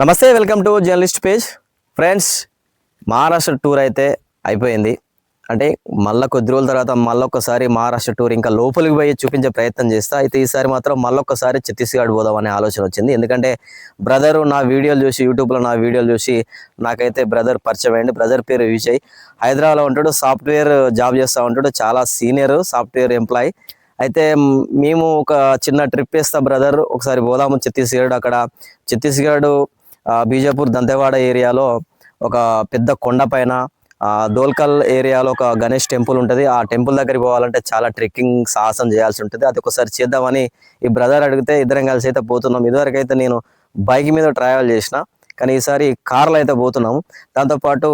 నమస్తే welcome to journalist page. Friends Maharashtra tour అయితే అయిపోయింది. అంటే మళ్ళీ కొద్ది రోజుల తర్వాత మళ్ళొక్కసారి మహారాష్ట్ర టూర్ ఇంకా లోపలికి పోయి చూపించే ప్రయత్నం చేస్తా. అయితే ఈసారి మాత్రం మళ్ళొక్కసారి ఛత్తీస్గఢ్ పోదాం అనే ఆలోచన వచ్చింది. ఎందుకంటే బ్రదరు నా వీడియోలు చూసి యూట్యూబ్లో నా వీడియోలు చూసి నాకైతే బ్రదర్ పరిచయం అయ్యింది బ్రదర్ పేరు విజయ్. హైదరాబాద్లో ఉంటాడు సాఫ్ట్వేర్ జాబ్ చేస్తూ ఉంటాడు. చాలా సీనియర్ సాఫ్ట్వేర్ ఎంప్లాయ్. అయితే మేము ఒక చిన్న ట్రిప్ వేస్తా బ్రదర్. ఒకసారి పోదాము ఛత్తీస్గఢ్. అక్కడ ఛత్తీస్గఢ్ బీజాపూర్ దంతెవాడ ఏరియాలో ఒక పెద్ద కొండ పైన దోల్కల్ ఏరియాలో ఒక గణేష్ టెంపుల్ ఉంటుంది. ఆ టెంపుల్ దగ్గరికి పోవాలంటే చాలా ట్రెక్కింగ్ సాహసం చేయాల్సి ఉంటుంది. అది ఒకసారి చేద్దామని ఈ బ్రదర్ అడిగితే ఇద్దరం కలిసి అయితే పోతున్నాం. ఇదివరకు అయితే నేను బైక్ మీద ట్రావెల్ చేసిన కానీ ఈసారి కార్లో అయితే పోతున్నాము దాంతోపాటు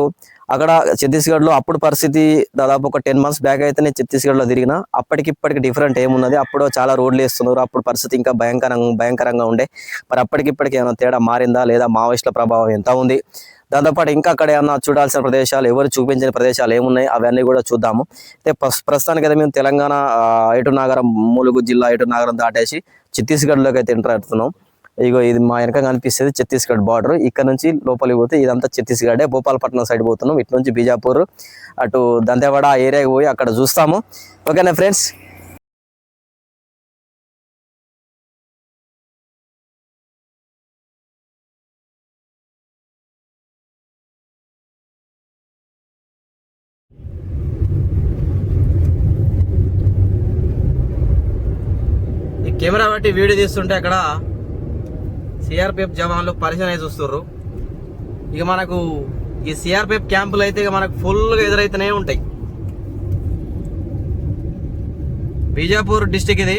అక్కడ ఛత్తీస్గఢ్లో అప్పుడు పరిస్థితి దాదాపు ఒక టెన్ మంత్స్ బ్యాక్ అయితే నేను ఛత్తీస్గఢ్లో తిరిగిన. అప్పటికి ఇప్పటికి డిఫరెంట్ ఏమున్నది. అప్పుడు చాలా రోడ్లు వేస్తున్నారు. అప్పుడు పరిస్థితి ఇంకా భయంకరంగా భయంకరంగా ఉండే. మరి అప్పటికిప్పటికి ఏమైనా తేడా మారిందా లేదా? మావోయిస్టుల ప్రభావం ఎంత ఉంది? దాంతోపాటు ఇంకా అక్కడ ఏమన్నా చూడాల్సిన ప్రదేశాలు ఎవరు చూపించిన ప్రదేశాలు ఏమున్నాయి? అవన్నీ కూడా చూద్దాము. అయితే ప్రస్తుతానికి అయితే మేము తెలంగాణ ఎటు నాగరం ములుగు జిల్లా ఎటు నాగరం దాటేసి ఛత్తీస్గఢ్లోకి అయితే ఎంటర్ అవుతున్నాం. ఇగో ఇది మా వెనక కనిపిస్తుంది ఛత్తీస్గఢ్ బార్డర్. ఇక్కడ నుంచి లోపలికి పోతే ఇదంతా ఛత్తీస్గఢే. భోపాలపట్నం సైడ్ పోతున్నాం. ఇటు నుంచి బీజాపూర్ అటు దంతేవాడ ఆ ఏరియాకి పోయి అక్కడ చూస్తాము. ఓకేనా ఫ్రెండ్స్? ఈ కెమెరా బట్టి వీడియో తీస్తుంటే అక్కడ సిఆర్పిఎఫ్ జవాన్లు పరిచయం అయి చూస్తుర్రు. ఇక మనకు ఈ సిఆర్పిఎఫ్ క్యాంపులు అయితే ఇక మనకు ఫుల్గా ఎదురైతేనే ఉంటాయి. బీజాపూర్ డిస్టిక్ ఇది.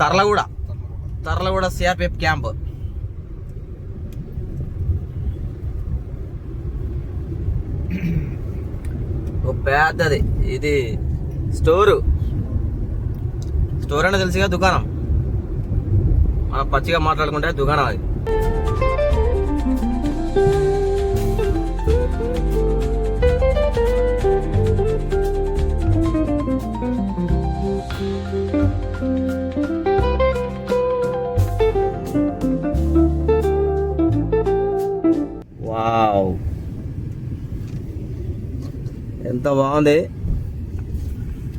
తర్లగూడ. Tarlaguda CRPF camp. ఓ పెద్దది. ఇది స్టోరు. స్టోర్ అంటే తెలుసుగా దుకాణం. మనం పచ్చిగా మాట్లాడుకుంటే దుకాణం అది. వావ్. ఎంత బాగుంది.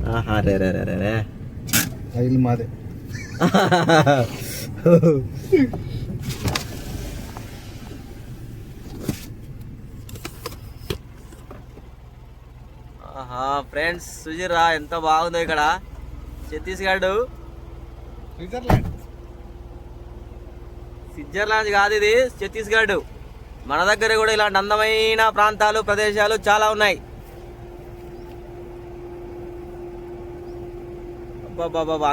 ఆహా రే రే రే రే ఆయిల్ మాదే. ఆహా ఫ్రెండ్స్ సుజీరా ఎంత బాగుందో ఇక్కడ. ఛత్తీస్గఢ్. స్విట్జర్లాండ్. స్విట్జర్లాండ్ కాదు ఇది ఛత్తీస్గఢ్. మన దగ్గర కూడా ఇలాంటి అందమైన ప్రాంతాలు ప్రదేశాలు చాలా ఉన్నాయి.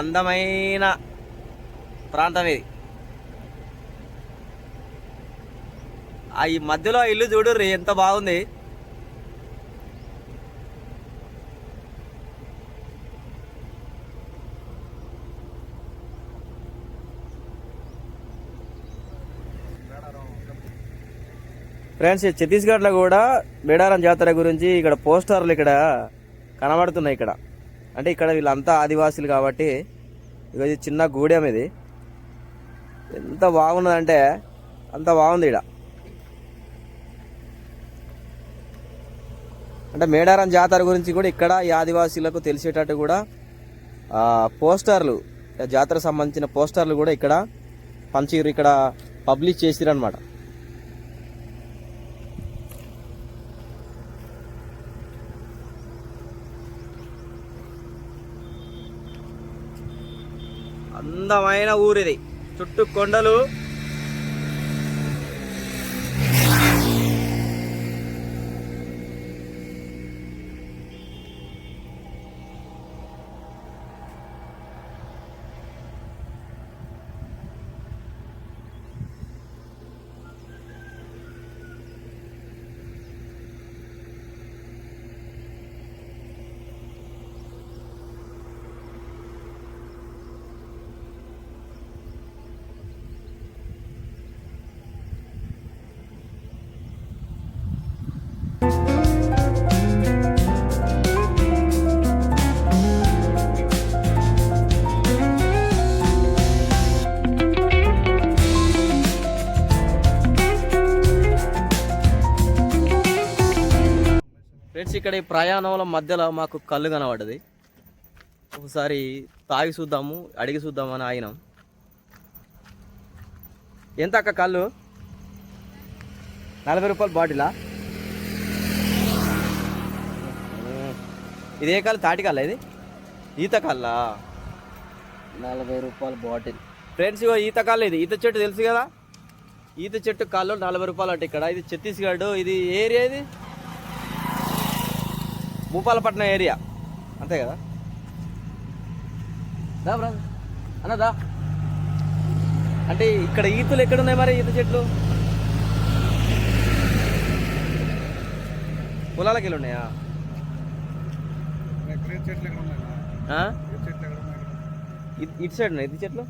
అందమైన ప్రాంతం ఇది. ఆ ఈ మధ్యలో ఇల్లు చూడుర్రి ఎంత బాగుంది. ఫ్రెండ్స్ ఈ ఛత్తీస్గఢ్లో కూడా మేడారం జాతర గురించి ఇక్కడ పోస్టర్లు ఇక్కడ కనబడుతున్నాయి ఇక్కడ. అంటే ఇక్కడ వీళ్ళంతా ఆదివాసులు కాబట్టి ఇది చిన్న గూడెం ఇది. ఎంత బాగున్నదంటే అంత బాగుంది ఇక్కడ అంటే మేడారం జాతర గురించి కూడా ఇక్కడ ఈ ఆదివాసీలకు తెలిసేటట్టు కూడా పోస్టర్లు జాతర సంబంధించిన పోస్టర్లు కూడా ఇక్కడ పంచగిరి ఇక్కడ పబ్లిష్ చేసిరనమాట అందమైన ఊరిది. చుట్టూ కొండలు ఫ్రెండ్స్ ఇక్కడ ఈ ప్రయాణంలో మధ్యలో మాకు కళ్ళు కనబడ్డది. ఒకసారి తాగి చూద్దాము అడిగి చూద్దామని ఆగినాం. ఎంత అక్క కళ్ళు? నలభై రూపాయల బాటిలా? ఇది ఏ కళ్ళు? తాటి కళ్ళ ఇది? ఈత కళ్ళా? నలభై రూపాయల బాటిల్. ఫ్రెండ్స్ ఇగో ఈత కళ్ళు ఇది. ఈత చెట్టు తెలుసు కదా? ఈత చెట్టు కాళ్ళు నలభై రూపాయలు అంటే ఇక్కడ. ఇది ఛత్తీస్గఢ్ ఇది ఏరియా ఇది? భూపాలపట్నం ఏరియా. అంతే కదా? దా బ్రా. అన్న దా. అంటే ఇక్కడ ఈతలు ఎక్కడున్నాయి మరి ఈత చెట్లు? పొలాలకి వెళ్ళి ఉన్నాయా? ఇటు సైడ్ ఉన్నాయి ఈత చెట్లు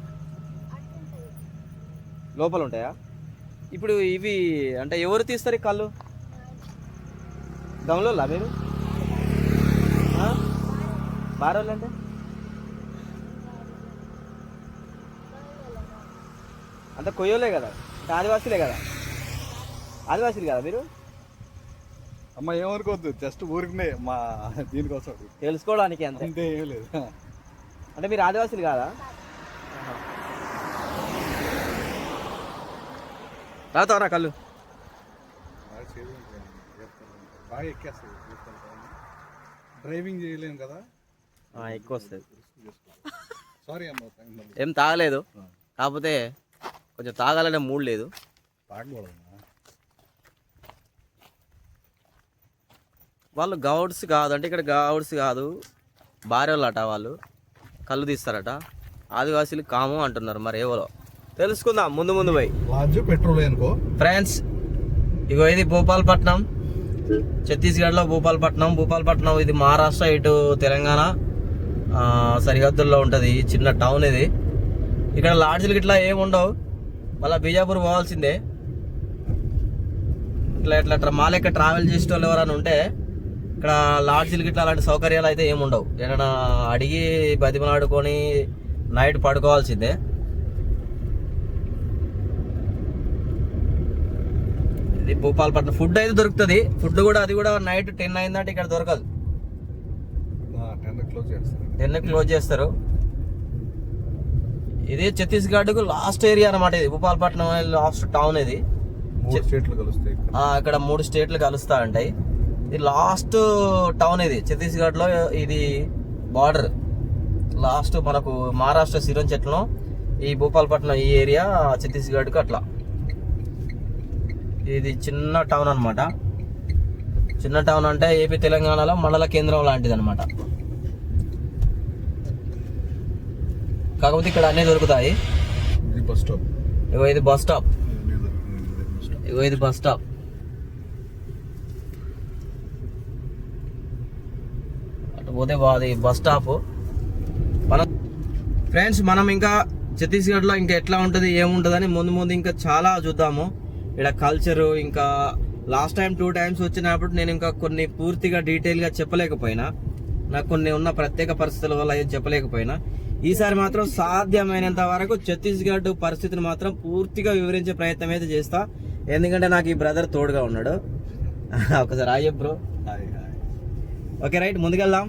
లోపల ఉంటాయా? ఇప్పుడు ఇవి అంటే ఎవరు తీస్తారు ఈ కళ్ళు? గమలోలా మీరు? బారోళ్ళు అంటే అంత కొయ్యోలే కదా అంటే ఆదివాసీలే కదా? ఆదివాసీలు కదా మీరు? అమ్మ ఏమనుకోవద్దు జస్ట్ ఊరికినే మా దీనికోసం. తెలుసుకోవడానికి అంతే. అంతే ఏం లేదు. అంటే మీరు ఆదివాసీలు కాదా? తాగుతావరా కళ్ళు? బాగా ఎక్కేస్తుంది డ్రైవింగ్ చేయలేము కదా? ఎక్కువ వస్తుంది సారీ అమ్మ. ఏం తాగలేదు. కాకపోతే కొంచెం తాగాలనే మూడ్ లేదు. వాళ్ళు గౌడ్స్ కాదు అంటే ఇక్కడ గౌడ్స్ కాదు. భార్యలు అట వాళ్ళు. కళ్ళు తీస్తారట. ఆదివాసీలు కాము అంటున్నారు మరి ఎవరో. తెలుసుకుందాం ముందు ముందు పోయి. పెట్రోల్ అనుకో ఫ్రెండ్స్ ఇగో ఇది భూపాలపట్నం. ఛత్తీస్గఢ్లో భూపాలపట్నం. భూపాలపట్నం ఇది మహారాష్ట్ర ఇటు తెలంగాణ. సరిహద్దుల్లో ఉంటుంది చిన్న టౌన్ ఇది. ఇక్కడ లాడ్జ్లు ఇట్లా ఏమి ఉండవు. మళ్ళీ బీజాపూర్ పోవాల్సిందే. ఇట్లా ఇట్లా అట్లా మా లెక్క ట్రావెల్ చేసే వాళ్ళు ఎవరైనా ఉంటే ఇక్కడ లాడ్జ్లకి ఇట్లా అలాంటి సౌకర్యాలు అయితే ఏమి ఉండవు. ఏదైనా అడిగి బతిమలాడుకొని నైట్ పడుకోవాల్సిందే. ఇది భూపాలపట్నం. ఫుడ్ అయితే దొరుకుతుంది. ఫుడ్ కూడా అది కూడా నైట్ టెన్ అయిందంటే ఇక్కడ దొరకదు. టెన్ క్లోజ్ చేస్తాను టెన్ క్లోజ్ చేస్తారు. ఇది ఛత్తీస్గఢ్కు లాస్ట్ ఏరియా అనమాట ఇది. భూపాలపట్నం లాస్ట్ టౌన్ ఇది. మూడు స్టేట్లు కలుస్తాయి ఇక్కడ. మూడు స్టేట్లు కలుస్తా ఉంటాయి ఇది లాస్ట్ టౌన్ ఇది. ఛత్తీస్గఢ్లో ఇది బార్డర్ లాస్ట్ మనకు మహారాష్ట్ర సిరం చెట్లను ఈ భూపాలపట్నం ఈ ఏరియా ఛత్తీస్గఢ్కు అట్లా. ఇది చిన్న టౌన్ అన్నమాట. చిన్న టౌన్ అంటే ఏపీ తెలంగాణలో మండల కేంద్రం లాంటిది అనమాట కాకపోతే ఇక్కడ అన్నీ దొరుకుతాయి. ఇది బస్ స్టాప్. ఇగో ఇది బస్ స్టాప్. ఇగో ఇది బస్ స్టాప్. అటు పోతే బస్ స్టాప్. మనం ఫ్రెండ్స్ మనం ఇంకా ఛత్తీస్గఢ్లో ఇంకా ఎట్లా ఉంటుంది ఏముంటుందని ముందు ముందు ఇంకా చాలా చూద్దాము. ఇక్కడ కల్చరు ఇంకా లాస్ట్ టైం టూ టైమ్స్ వచ్చినప్పుడు నేను ఇంకా కొన్ని పూర్తిగా డీటెయిల్గా చెప్పలేకపోయినా. నాకు కొన్ని ఉన్న ప్రత్యేక పరిస్థితుల వల్ల ఏం చెప్పలేకపోయినా. ఈసారి మాత్రం సాధ్యమైనంత వరకు ఛత్తీస్గఢ్ పరిస్థితిని మాత్రం పూర్తిగా వివరించే ప్రయత్నం అయితే చేస్తా. ఎందుకంటే నాకు ఈ బ్రదర్ తోడుగా ఉన్నాడు. ఒకసారి ఆయ్య బ్రో. ఓకే రైట్ ముందుకెళ్దాం.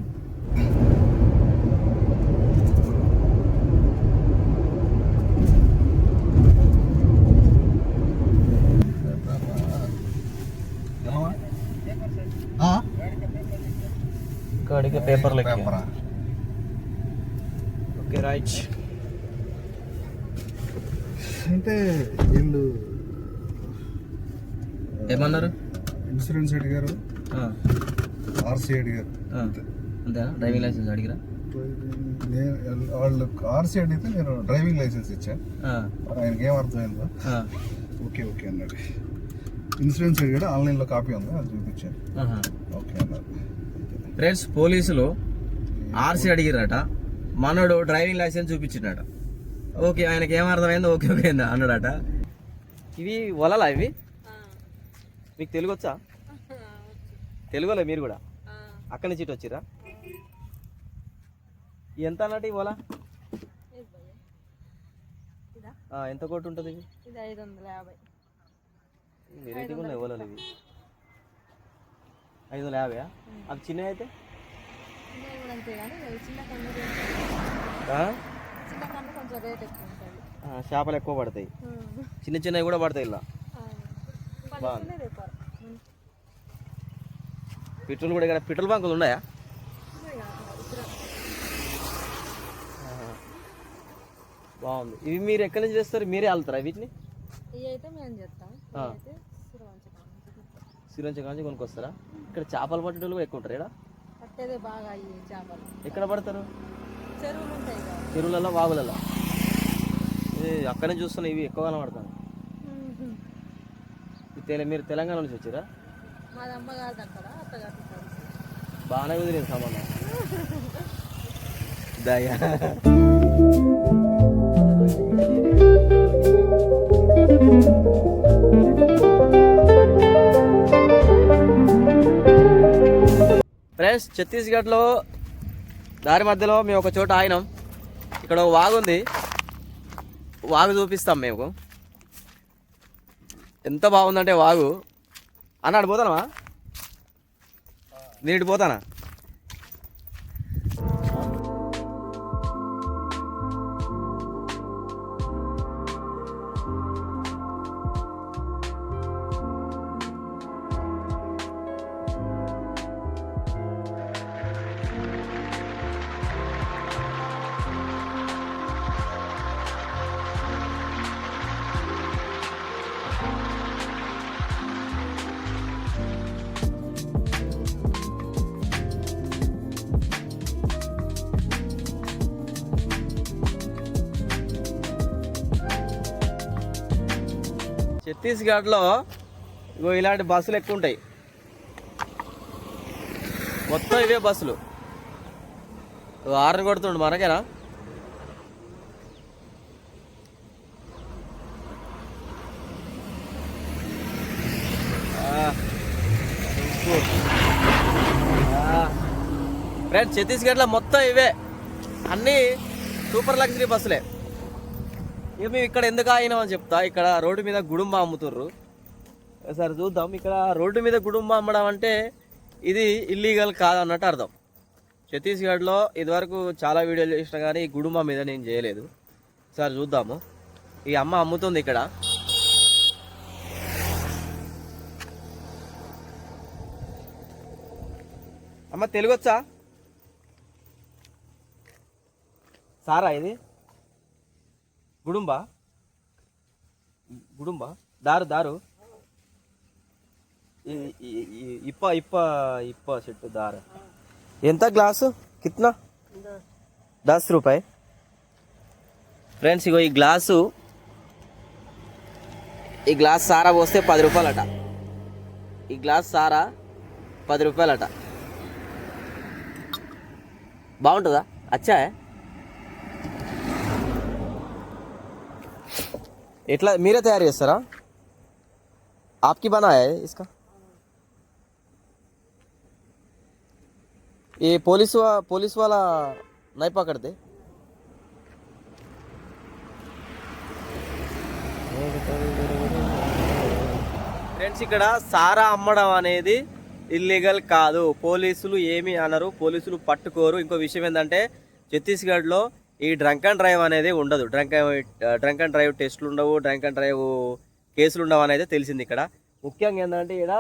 పేపరా? ఓకే రైట్ అంటే వీళ్ళు ఏమన్నారు? ఇన్సూరెన్స్ అడిగారు. ఆర్సీ అడిగారు. అంతేనా డ్రైవింగ్ లైసెన్స్ అడిగిరా? వాళ్ళు ఆర్సీ అడిగితే నేను డ్రైవింగ్ లైసెన్స్ ఇచ్చాను ఆయనకి ఏం అర్థమైందో ఓకే ఓకే అన్నాడు. ఇన్సూరెన్స్ అడిగాడు ఆన్లైన్లో కాపీ ఉంది అది చూపించాను. ఓకే అన్నారు ఫ్రెండ్స్ పోలీసులు ఆర్సీ అడిగిరట మనోడు డ్రైవింగ్ లైసెన్స్ చూపించినాడు. ఓకే ఆయనకి ఏం అర్థమైందో ఓకే ఓకే అన్న- అన్నాడట. ఇవి వలలా ఇవి? మీకు తెలుగు వచ్చా? తెలుగులే మీరు కూడా? అక్కడి నుంచి ఇటు వచ్చిరా? ఎంత అన్నట్టు వల? ఎంత కోటి ఉంటుంది? ఇది ఐదు వందల యాభై వెరైటీగా ఉన్నాయి వలలు ఇవి. ఐదు వందల యాభై అవి చిన్నవి అయితే? చిన్నవి కూడా అంతే కానీ ఇవి చిన్న కన్ను రేట్ ఆ? చిన్న కన్ను కొంచెం రేట్ ఎక్కువ ఉంటుంది ఆ, చేపలు ఎక్కువ పడతాయి. చిన్న చిన్నవి కూడా పడతాయి ఇలా. రేపు పెట్రోల్ కూడా ఇక్కడ పెట్రోల్ బంకులు ఉన్నాయా. బాగుంది. ఇవి మీరు ఎక్కడి నుంచి చేస్తారు మీరే వెళ్తారా వీటిని? శ్రీలంచ కాంచి కొనుక్కొస్తారా? ఇక్కడ చేపలు పట్టేటోళ్ళు ఎక్కువ ఉంటారు ఇక్కడ? పట్టేదే బాగా అయ్యి చేపలు. ఎక్కడ పడతారు? చెరువులు ఉంటాయి కదా. చెరువులలో వాగులలో? అక్కడనే చూస్తున్నా ఇవి ఈ తెల మీరు తెలంగాణ నుంచి వచ్చారా? మాది అమ్మగారిది అక్కడ అత్తగారి బాగానే కుదిరింది సంబంధం దయా. ఫ్రెండ్స్ ఛత్తీస్గఢ్లో దారి మధ్యలో మేము ఒక చోట ఆగినాం. ఇక్కడ ఒక వాగు ఉంది. వాగు చూపిస్తాం మేము. ఎంత బాగుందంటే వాగు. అన్నాడు పోతానవా? నేను పోతానా? ఛత్తీస్గఢ్లో ఇగో ఇలాంటి బస్సులు ఎక్కువ ఉంటాయి. మొత్తం ఇవే బస్సులు. ఆర్డర్ కొడుతుండు మనకేనా? ఫ్రెండ్ ఛత్తీస్గఢ్లో మొత్తం ఇవే. అన్నీ సూపర్ లగ్జరీ బస్సులే. ఇక మేము ఇక్కడ ఎందుకు ఆగినామని చెప్తా? ఇక్కడ రోడ్డు మీద గుడుంబ అమ్ముతుర్రు. సరే చూద్దాం. ఇక్కడ రోడ్డు మీద గుడుంబ అమ్మడం అంటే ఇది ఇల్లీగల్ కాదన్నట్టు అర్థం. ఛత్తీస్గఢ్లో ఇదివరకు చాలా వీడియోలు చేసిన కానీ ఈ గుడుంబ మీద నేను చేయలేదు. సరే చూద్దాము. ఈ అమ్మ అమ్ముతుంది ఇక్కడ. అమ్మ తెలుగొచ్చా? సారా ఇది? గుడుంబా? గుడుంబా? దారు దారు. ఇప్ప ఇప్ప ఇప్ప చెట్టు దారు. ఎంత గ్లాసు? కిత్నా? దస్ రూపాయి. ఫ్రెండ్స్ ఇగో ఈ గ్లాసు ఈ గ్లాస్ సారా పోస్తే పది రూపాయలట. ఈ గ్లాస్ సారా పది రూపాయలట. బాగుంటుందా? అచ్చా ఎట్లా మీరే తయారు చేస్తారా ఆప్కి బనాయా ఇస్కా ఈ పోలీస్ వా పోలీస్ వాళ్ళ నై పకడితే ఫ్రెండ్స్ ఇక్కడ సారా అమ్మడం అనేది ఇల్లీగల్ కాదు. పోలీసులు ఏమి అనరు పోలీసులు పట్టుకోరు. ఇంకో విషయం ఏంటంటే ఛత్తీస్గఢ్లో ఈ డ్రంక్ అండ్ డ్రైవ్ అనేది ఉండదు. డ్రంక్ డ్రంక్ అండ్ డ్రైవ్ టెస్టులు ఉండవు డ్రంక్ అండ్ డ్రైవ్ కేసులు ఉండవు అనేది తెలిసింది ఇక్కడ. ముఖ్యంగా ఏంటంటే ఇక్కడ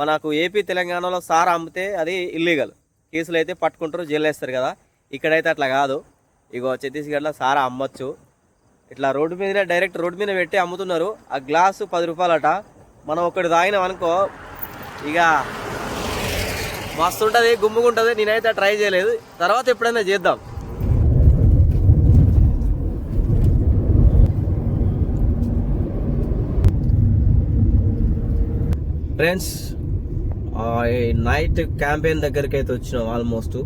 మనకు ఏపీ తెలంగాణలో సారా అమ్మితే అది ఇల్లీగల్ కేసులు అయితే పట్టుకుంటారు జైలు వేస్తారు కదా. ఇక్కడైతే అట్లా కాదు. ఇగో ఛత్తీస్గఢ్లో సారా అమ్మొచ్చు. ఇట్లా రోడ్డు మీద డైరెక్ట్ రోడ్డు మీద పెట్టి అమ్ముతున్నారు. ఆ గ్లాసు పది రూపాయలట. మనం ఒకటి తాగినాం అనుకో ఇక మస్తు ఉంటుంది గుమ్ముగుంటుంది. నేనైతే ట్రై చేయలేదు. తర్వాత ఎప్పుడైనా చేద్దాం. ఫ్రెండ్స్ నైట్ క్యాంపెయిన్ దగ్గరికి అయితే వచ్చినాం ఆల్మోస్ట్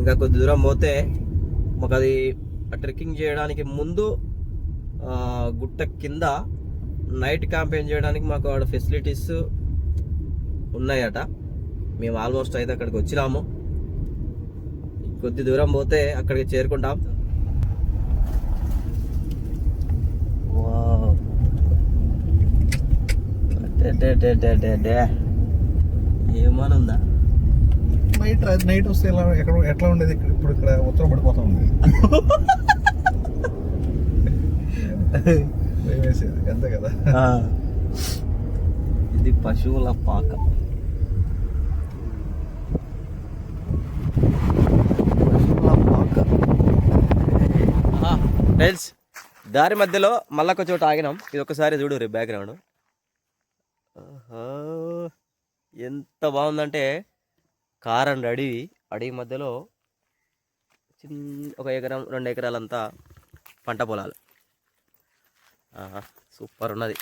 ఇంకా కొద్ది దూరం పోతే మాకు అది ట్రెక్కింగ్ చేయడానికి ముందు గుట్ట కింద నైట్ క్యాంపెయిన్ చేయడానికి మాకు ఆడ ఫెసిలిటీస్ ఉన్నాయట. మేము ఆల్మోస్ట్ అయితే అక్కడికి వచ్చినాము. కొద్ది దూరం పోతే అక్కడికి చేరుకుంటాం wow. Day day day day day. ఏమనుందా? Night night వస్తే ఎలా ఎక్కడ ఎట్లా ఉండేది ఇక్కడ? ఇప్పుడు ఇక్కడ ఉత్తరం పడిపోతా ఉంది. వేసేది అంతే కదా. ఇది పశువుల పాక. పశువుల పాక. ఫ్రెండ్స్ దారి మధ్యలో మళ్ళొక చోట ఆగినాం. ఇది ఒకసారి చూడు రే బ్యాక్గ్రౌండ్ ఎంత బాగుందంటే కారం అడవి అడవి మధ్యలో చిన్న ఒక ఎకరం రెండు ఎకరాలంతా పంట పొలాలు. ఆహా, సూపర్ ఉన్నది.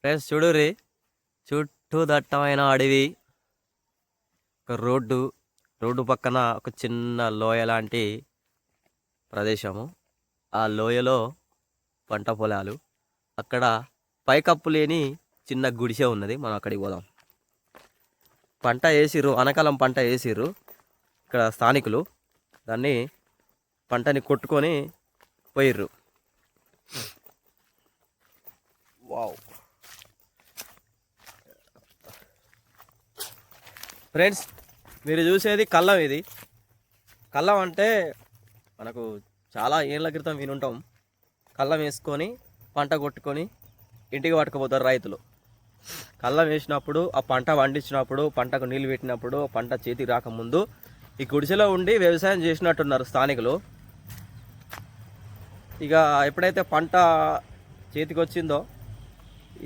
ఫ్రెండ్స్ చూడుర్రి చుట్టూ దట్టమైన అడవి ఒక రోడ్డు రోడ్డు పక్కన ఒక చిన్న లోయ లాంటి ప్రదేశము. ఆ లోయలో పంట పొలాలు. అక్కడ పైకప్పు లేని చిన్న గుడిసె ఉన్నది మనం అక్కడికి పోదాం. పంట వేసిర్రు అనకాలం పంట వేసిర్రు ఇక్కడ స్థానికులు. దాన్ని పంటని కొట్టుకొని పోయిర్రు. వావ్. ఫ్రెండ్స్ మీరు చూసేది కళ్ళం ఇది. కళ్ళం అంటే మనకు చాలా ఏళ్ళ క్రితం వినుంటాం. కళ్ళం వేసుకొని పంట కొట్టుకొని ఇంటికి పట్టుకుపోతారు రైతులు. కళ్ళం వేసినప్పుడు ఆ పంట పండించినప్పుడు పంటకు నీళ్ళు పెట్టినప్పుడు పంట చేతికి రాకముందు ఈ గుడిసెలో ఉండి వ్యవసాయం చేసినట్టున్నారు స్థానికులు. ఇక ఎప్పుడైతే పంట చేతికి వచ్చిందో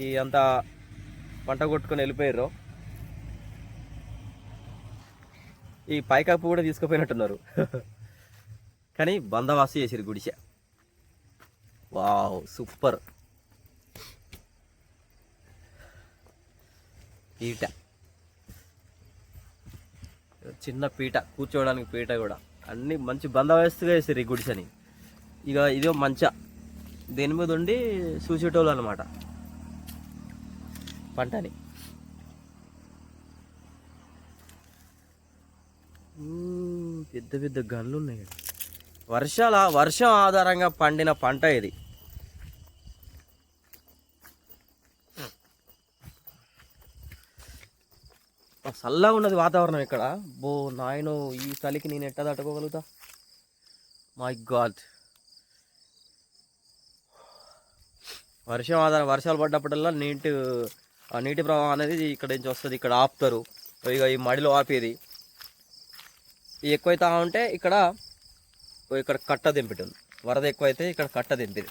ఈ అంత పంట కొట్టుకొని వెళ్ళిపోయారో ఈ పైకప్పు కూడా తీసుకుపోయినట్టున్నారు. కానీ బందవాసి చేసారు గుడిసె. Wow super. పీట. చిన్న పీట కూర్చోవడానికి పీట కూడా. అన్ని మంచి బందోబస్తుగా వేసారు ఈ గుడిసెని. ఇక ఇదో మంచ. దేని మీద ఉండి చూసేటోళ్ళు అనమాట పంటని. పెద్ద పెద్ద గన్లు ఉన్నాయి వర్షాల వర్షం ఆధారంగా పండిన పంట ఇది. చల్లగా ఉన్నది వాతావరణం ఇక్కడ. బో నాయనో ఈ చలికి నేను ఎట్ట తట్టుకోగలుగుతా? మై గాడ్ వర్షం ఆధారం వర్షాలు పడ్డప్పుడల్లా నీటి ఆ నీటి ప్రవాహం అనేది ఇక్కడ నుంచి వస్తుంది. ఇక్కడ ఆపుతారు. ఇక ఈ మడిలో ఆపేది. ఎక్కువైతే ఉంటే ఇక్కడ ఇక్కడ కట్ట దింపిటుంది వరద ఎక్కువైతే ఇక్కడ కట్ట దింపేది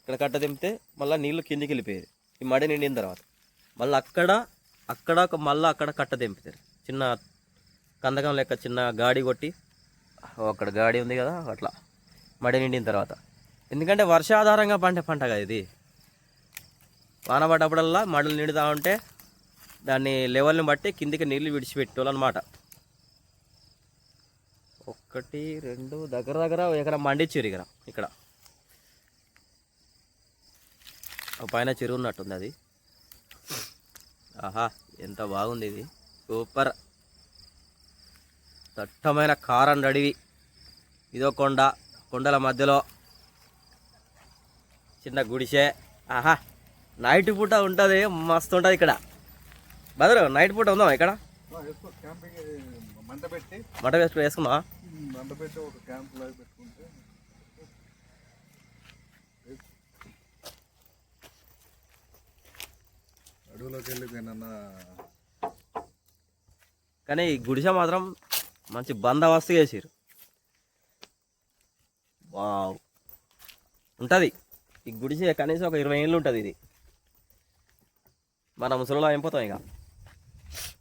ఇక్కడ కట్ట దింపితే మళ్ళీ నీళ్ళు కిందికి వెళ్ళిపోయేది. ఈ మడి నిండిన తర్వాత. మళ్ళీ అక్కడ అక్కడ ఒక మళ్ళీ అక్కడ కట్ట దింపుతారు చిన్న కందకం లెక్క చిన్న గాడి కొట్టి అక్కడ గాడి ఉంది కదా అట్లా మడి నిండిన తర్వాత. ఎందుకంటే వర్షాధారంగా పండే పంట కదా ఇది. వాన పడ్డప్పుడల్లా మడులు నిండుతా ఉంటే దాన్ని లెవెల్ని బట్టి కిందికి నీళ్ళు విడిచిపెట్టాలన్నమాట ఒకటి రెండు దగ్గర దగ్గర ఒక ఎకరం మండిచ్చారు ఇక్కడ ఇక్కడ. పైన చెరువు ఉన్నట్టుంది అది. ఆహా ఎంత బాగుంది ఇది. సూపర్. దట్టమైన కారం అడవి. ఇదో కొండ కొండల మధ్యలో. చిన్న గుడిసె. ఆహా నైట్ పూట ఉంటుంది మస్తు ఉంటుంది ఇక్కడ. బదరు నైట్ పూట ఉందామా ఇక్కడ? మంట పెట్టి. మట వేసుకుని వేసుకుందామా? మంట పెట్టి ఒక క్యాంప్ పెట్టుకుంటే వెళ్ళిపోయినా కానీ ఈ గుడిసె మాత్రం మంచి బందోబస్తు చేసారు వావ్. ఉంటుంది. ఈ గుడిసె కనీసం ఒక ఇరవై ఏళ్ళు ఉంటుంది ఇది. మన ముసలిలో అయిపోతాం ఇక.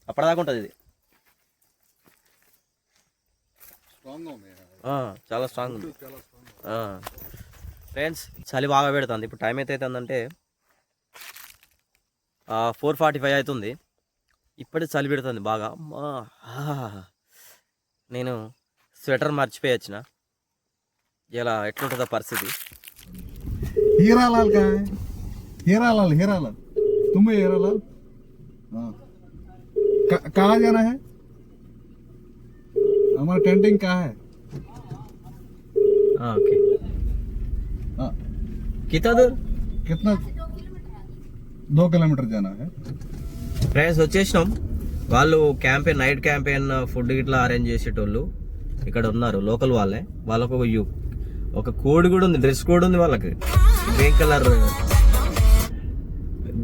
అప్పటిదాకా ఉంటుంది ఇది. చాలా స్ట్రాంగ్ ఉంది. ఫ్రెండ్స్ చలి బాగా పెడుతుంది. ఇప్పుడు టైం అయితే అవుతుందంటే ఫోర్ ఫార్టీ ఫైవ్ అవుతుంది ఇప్పటి చలి పెడుతుంది బాగా అమ్మా, ఆ. నేను స్వెటర్ మర్చిపోయి వచ్చిన ఇలా ఎట్లుంటుందో పరిస్థితి हीरा लाल का है हीरा लाल हीरा लाल तुम भी हीरा लाल हाँ क- कहाँ जाना है हमारा टेंटिंग कहाँ है ఓకే हाँ కితా దూర్ कितना దో కిలోమీటర్ జానా ఫ్రెండ్స్ వచ్చేసినాం. వాళ్ళు క్యాంపెయిన్ నైట్ క్యాంపెయిన్ ఫుడ్ ఇట్లా అరేంజ్ చేసేటోళ్ళు ఇక్కడ ఉన్నారు లోకల్ వాళ్ళే. వాళ్ళకు ఒక యూ ఒక కోడ్ కూడా ఉంది డ్రెస్ కోడ్ ఉంది వాళ్ళకి. Green colour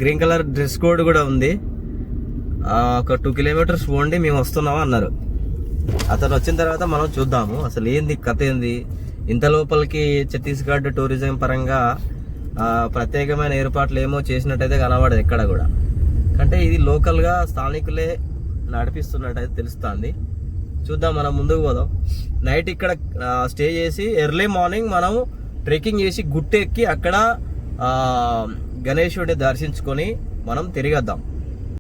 green colour dress code కూడా ఉంది. ఒక టూ కిలోమీటర్స్ పోండి మేము వస్తున్నాం అన్నారు. అతను వచ్చిన తర్వాత మనం చూద్దాము. అసలు ఏంది కథ ఏంది? ఇంత లోపలికి ఛత్తీస్గఢ్ టూరిజం పరంగా ప్రత్యేకమైన ఏర్పాట్లు ఏమో చేసినట్టయితే కనబడదు ఎక్కడ కూడా. అంటే ఇది లోకల్గా స్థానికులే నడిపిస్తున్నట్టయితే తెలుస్తుంది. చూద్దాం మనం ముందుకు పోదాం. నైట్ ఇక్కడ స్టే చేసి ఎర్లీ మార్నింగ్ మనం ట్రెక్కింగ్ చేసి గుట్టెక్కి అక్కడ గణేశుడిని దర్శించుకొని మనం తిరిగేద్దాం.